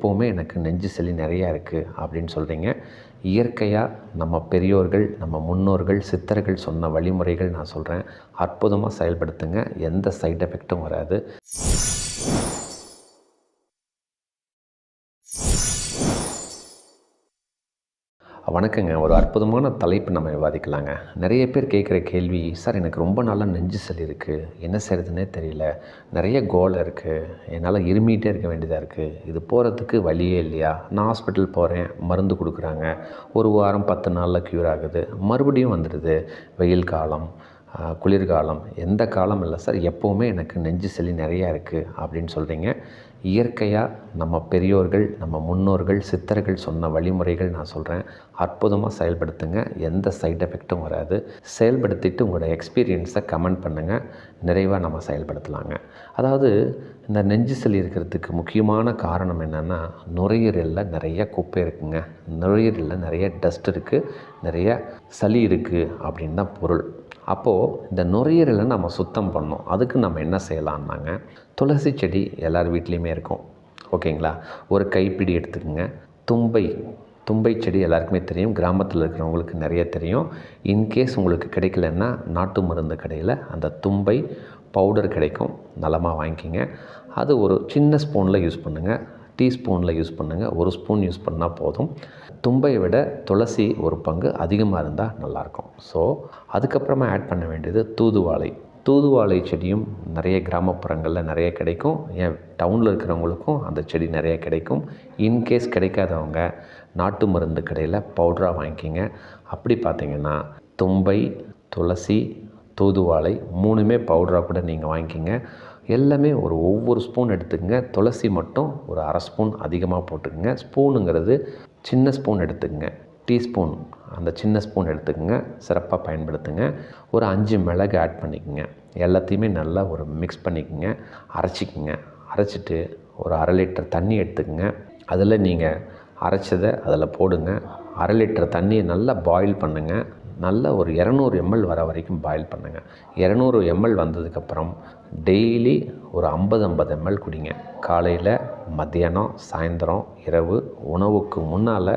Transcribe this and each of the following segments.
எப்போவுமே எனக்கு நெஞ்சு சளி நிறையா இருக்குது அப்படின்னு சொல்கிறீங்க இயற்கையாக நம்ம பெரியோர்கள் நம்ம முன்னோர்கள் சித்தர்கள் சொன்ன வழிமுறைகள் நான் சொல்கிறேன் அற்புதமாக செயல்படுத்துங்க. எந்த சைட் எஃபெக்ட்டும் வராது. வணக்கங்க. ஒரு அற்புதமான தலைப்பு நம்ம விவாதிக்கலாங்க. நிறைய பேர் கேட்குற கேள்வி சார் எனக்கு ரொம்ப நாளாக நெஞ்சு சளி இருக்குது என்ன செய்கிறதுனே தெரியல. நிறைய கோல் இருக்குது என்னால் இருமிகிட்டே இருக்க வேண்டியதாக இருக்குது இது போகிறதுக்கு வழியே இல்லையா? நான் ஹாஸ்பிட்டல் போகிறேன் மருந்து கொடுக்குறாங்க. ஒரு வாரம் பத்து நாளில் க்யூர் ஆகுது. மறுபடியும் வந்துடுது. வெயில் காலம் குளிர்காலம். எந்த காலம் இல்லை. சார் எப்போவுமே எனக்கு நெஞ்சு சளி நிறையா இருக்குது அப்படின்னு சொல்கிறீங்க இயற்கையாக நம்ம பெரியோர்கள் நம்ம முன்னோர்கள் சித்தர்கள் சொன்ன வழிமுறைகள் நான் சொல்கிறேன் அற்புதமாக செயல்படுத்துங்க. எந்த சைட் எஃபெக்ட்டும் வராது. செயல்படுத்திட்டு உங்களோட எக்ஸ்பீரியன்ஸை கமெண்ட் பண்ணுங்கள் நிறைவாக நம்ம செயல்படுத்தலாங்க. அதாவது இந்த நெஞ்சு சளி இருக்கிறதுக்கு முக்கியமான காரணம் என்னென்னா நுரையீரலில் நிறைய குப்பை இருக்குங்க. நுரையீரலில் நிறைய டஸ்ட் இருக்குது நிறைய சளி இருக்குது அப்படின்னு தான் பொருள். அப்போது இந்த நுரையீரலை நம்ம சுத்தம் பண்ணோம் அதுக்கு நம்ம என்ன செய்யலான்னாங்க துளசி செடி எல்லார் வீட்லேயுமே இருக்கும். ஓகேங்களா? ஒரு கைப்பிடி எடுத்துக்கோங்க. தும்பை தும்பை செடி எல்லாருக்குமே தெரியும். கிராமத்தில் இருக்கிறவங்களுக்கு நிறைய தெரியும். இன்கேஸ் உங்களுக்கு கிடைக்கலன்னா நாட்டு மருந்து கடையில் அந்த தும்பை பவுடர் கிடைக்கும். நலமாக வாங்கிக்கிங்க. அது ஒரு சின்ன ஸ்பூனில் யூஸ் பண்ணுங்கள் டீஸ்பூனில் யூஸ் பண்ணுங்கள் ஒரு ஸ்பூன் யூஸ் பண்ணால் போதும். தும்பை விட துளசி ஒரு பங்கு அதிகமாக இருந்தால் நல்லாயிருக்கும். ஸோ அதுக்கப்புறமா ஆட் பண்ண வேண்டியது தூதுவாழை தூதுவாழை செடியும் நிறைய கிராமப்புறங்களில் நிறைய கிடைக்கும். ஏன் டவுனில் இருக்கிறவங்களுக்கும் அந்த செடி நிறைய கிடைக்கும். இன்கேஸ் கிடைக்காதவங்க நாட்டு மருந்து கடையில் பவுடராக வாங்கிக்கிங்க. அப்படி பார்த்தீங்கன்னா தும்பை துளசி தூதுவாழை மூணுமே பவுடராக கூட நீங்கள் வாங்கிக்கிங்க. எல்லாமே ஒரு ஒவ்வொரு ஸ்பூன் எடுத்துக்கங்க. துளசி மட்டும் ஒரு அரை ஸ்பூன் அதிகமாக போட்டுக்கோங்க. ஸ்பூனுங்கிறது சின்ன ஸ்பூன் எடுத்துக்கங்க. டீஸ்பூன் அந்த சின்ன ஸ்பூன் எடுத்துக்கங்க சிறப்பாக பயன்படுத்துங்க. ஒரு அஞ்சு மிளகு ஆட் பண்ணிக்கோங்க. எல்லாத்தையுமே நல்லா ஒரு மிக்ஸ் பண்ணிக்கோங்க. அரைச்சிக்கங்க. அரைச்சிட்டு ஒரு அரை லிட்டர் தண்ணி எடுத்துக்கோங்க. அதில் நீங்கள் அரைச்சதை அதில் போடுங்க. அரை லிட்டர் தண்ணியை நல்லா பாயில் பண்ணுங்கள் நல்ல ஒரு இரநூறு எம்எல் வர வரைக்கும் பாயில் பண்ணுங்கள் இரநூறு எம்எல் வந்ததுக்கப்புறம் டெய்லி ஒரு ஐம்பது ஐம்பது எம்எல் குடிங்க. காலையில் மத்தியானம் சாயந்தரம் இரவு உணவுக்கு முன்னால்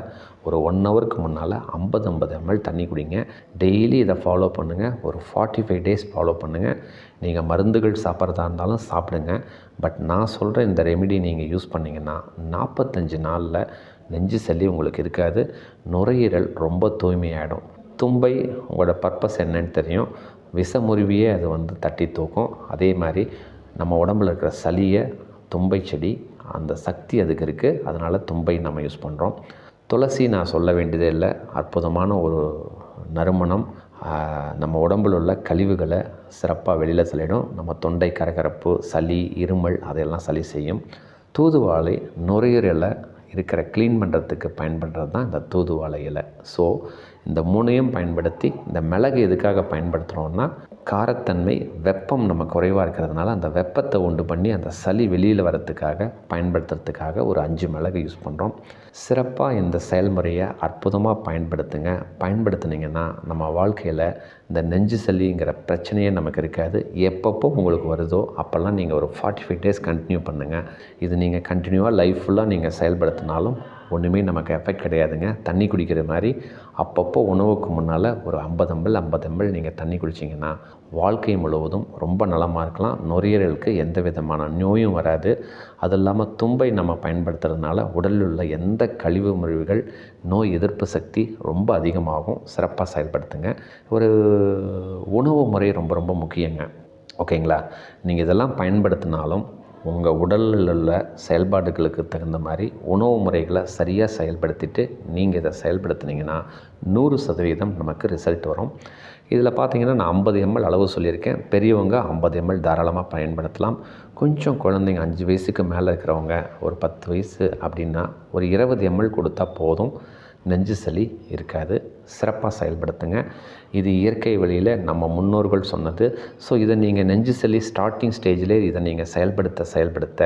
ஒரு ஒன் ஹவருக்கு முன்னால் ஐம்பது ஐம்பது எம்எல் தண்ணி குடிங்க. டெய்லி இதை ஃபாலோ பண்ணுங்கள் ஒரு ஃபார்ட்டி ஃபைவ் டேஸ் ஃபாலோ பண்ணுங்கள் நீங்கள் மருந்துகள் சாப்பிட்றதா இருந்தாலும் சாப்பிடுங்க. பட் நான் சொல்கிற இந்த ரெமிடி நீங்கள் யூஸ் பண்ணிங்கன்னா நாற்பத்தஞ்சு நாளில் நெஞ்சு சளி உங்களுக்கு இருக்காது. நுரையீரல் ரொம்ப தூய்மையாகிடும் தும்பை உங்களோட பர்பஸ் என்னன்னு தெரியும். விஷமுருவியே அது வந்து தட்டி தூக்கும். அதே மாதிரி நம்ம உடம்புல இருக்கிற சளியை தும்பை செடி அந்த சக்தி அதுக்கு இருக்குது அதனால் தும்பை நம்ம யூஸ் பண்ணுறோம் துளசி நான் சொல்ல வேண்டியதே இல்லை. அற்புதமான ஒரு நறுமணம். நம்ம உடம்பில் உள்ள கழிவுகளை சிறப்பாக வெளியில் செல்லிடும். நம்ம தொண்டை கரகரப்பு சளி இருமல் அதையெல்லாம் சளி செய்யும். தூதுவாழை நுரையீரலை இருக்கிற க்ளீன் பண்ணுறதுக்கு பயன்படுறது தான் இந்த தூதுவாழை இலை. ஸோ இந்த மூணையும் பயன்படுத்தி இந்த மிளகு எதுக்காக பயன்படுத்துகிறோன்னா காரத்தன்மை வெப்பம் நம்ம குறைவாக இருக்கிறதுனால அந்த வெப்பத்தை உண்டு பண்ணி அந்த சளி வெளியில் வரத்துக்காக பயன்படுத்துறதுக்காக ஒரு அஞ்சு மிளகு யூஸ் பண்ணுறோம் சிறப்பாக இந்த செயல்முறையை அற்புதமாக பயன்படுத்துங்க. பயன்படுத்துனீங்கன்னா நம்ம வாழ்க்கையில் இந்த நெஞ்சு சளிங்கிற பிரச்சனையே நமக்கு இருக்காது. எப்பப்போ உங்களுக்கு வருதோ அப்போல்லாம் நீங்கள் ஒரு ஃபார்ட்டி ஃபைவ் டேஸ் கண்டினியூ பண்ணுங்கள் இது நீங்கள் கண்டினியூவாக லைஃப் ஃபுல்லாக நீங்கள் செயல்படுத்தினாலும் ஒன்றுமே நமக்கு எஃபெக்ட் கிடையாதுங்க. தண்ணி குடிக்கிற மாதிரி அப்பப்போ உணவுக்கு முன்னால் ஒரு ஐம்பது எம்எல் ஐம்பது எம்எல் நீங்கள் தண்ணி குடிச்சிங்கன்னா வாழ்க்கை முழுவதும் ரொம்ப நலமாக இருக்கலாம். நுரையீரலுக்கு எந்த விதமான நோயும் வராது. அது இல்லாமல் தும்பை நம்ம பயன்படுத்துறதுனால உடலில் உள்ள எந்த கழிவு முறிவுகள் நோய் எதிர்ப்பு சக்தி ரொம்ப அதிகமாகும் சிறப்பாக செயல்படுத்துங்க. ஒரு உணவு முறை ரொம்ப ரொம்ப முக்கியங்க. ஓகேங்களா? நீங்கள் இதெல்லாம் பயன்படுத்தினாலும் உங்கள் உடலில் உள்ள செயல்பாடுகளுக்கு தகுந்த மாதிரி உணவு முறைகளை சரியாக செயல்படுத்திட்டு நீங்கள் இதை செயல்படுத்துனீங்கன்னா நூறு சதவீதம் நமக்கு ரிசல்ட் வரும். இதில் பார்த்தீங்கன்னா நான் ஐம்பது எம்எல் அளவு சொல்லியிருக்கேன். பெரியவங்க ஐம்பது எம்எல் தாராளமாக பயன்படுத்தலாம். கொஞ்சம் குழந்தைங்க அஞ்சு வயசுக்கு மேலே இருக்கிறவங்க ஒரு பத்து வயசு அப்படின்னா ஒரு இருபது எம்எல் கொடுத்தா போதும். நெஞ்சு சளி இருக்காது. சிறப்பாக செயல்படுத்துங்க. இது இயற்கை வழியில் நம்ம முன்னோர்கள் சொன்னது. ஸோ இதை நீங்கள் நெஞ்சு சளி ஸ்டார்டிங் ஸ்டேஜிலே இதை நீங்கள் செயல்படுத்த செயல்படுத்த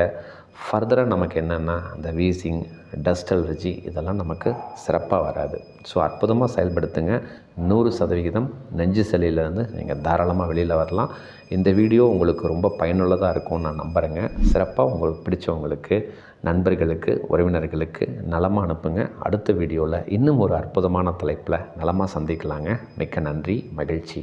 ஃபர்தராக நமக்கு என்னென்னா அந்த வீசிங் டஸ்ட் அலர்ஜி இதெல்லாம் நமக்கு சிறப்பாக வராது. ஸோ அற்புதமாக செயல்படுத்துங்க. நூறு சதவிகிதம் நெஞ்சு சளியிலேருந்து நீங்கள் தாராளமாக வெளியில் வரலாம். இந்த வீடியோ உங்களுக்கு ரொம்ப பயனுள்ளதாக இருக்கும்னு நான் நம்புகிறேங்க சிறப்பாக உங்களுக்கு பிடிச்சவங்களுக்கு நண்பர்களுக்கு உறவினர்களுக்கு நலமாக அனுப்புங்க. அடுத்த வீடியோவில் இன்னும் ஒரு அற்புதமான தலைப்பில் நலமாக சந்திக்கலாங்க. மிக்க நன்றி மகிழ்ச்சி.